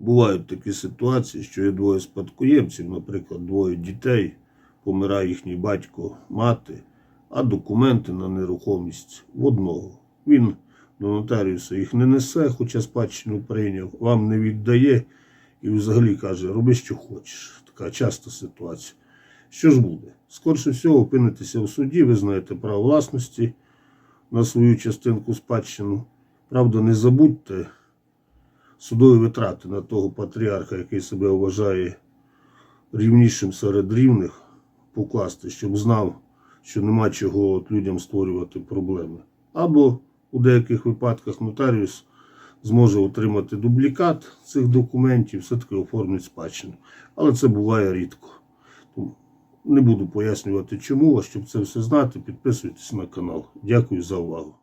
Бувають такі ситуації, що є двоє спадкоємців, наприклад, двоє дітей, помирає їхній батько, мати, а документи на нерухомість в одного. Він до нотаріуса їх не несе, хоча спадщину прийняв, вам не віддає і взагалі каже, роби, що хочеш. Така часта ситуація. Що ж буде? Скорше всього, опинитеся в суді, ви знаєте право власності на свою частинку спадщину. Правда, не забудьте судові витрати на того патріарха, який себе вважає рівнішим серед рівних, покласти, щоб знав, що нема чого от людям створювати проблеми. Або у деяких випадках нотаріус зможе отримати дублікат цих документів, все-таки оформить спадщину. Але це буває рідко. Не буду пояснювати чому, а щоб це все знати, підписуйтесь на канал. Дякую за увагу.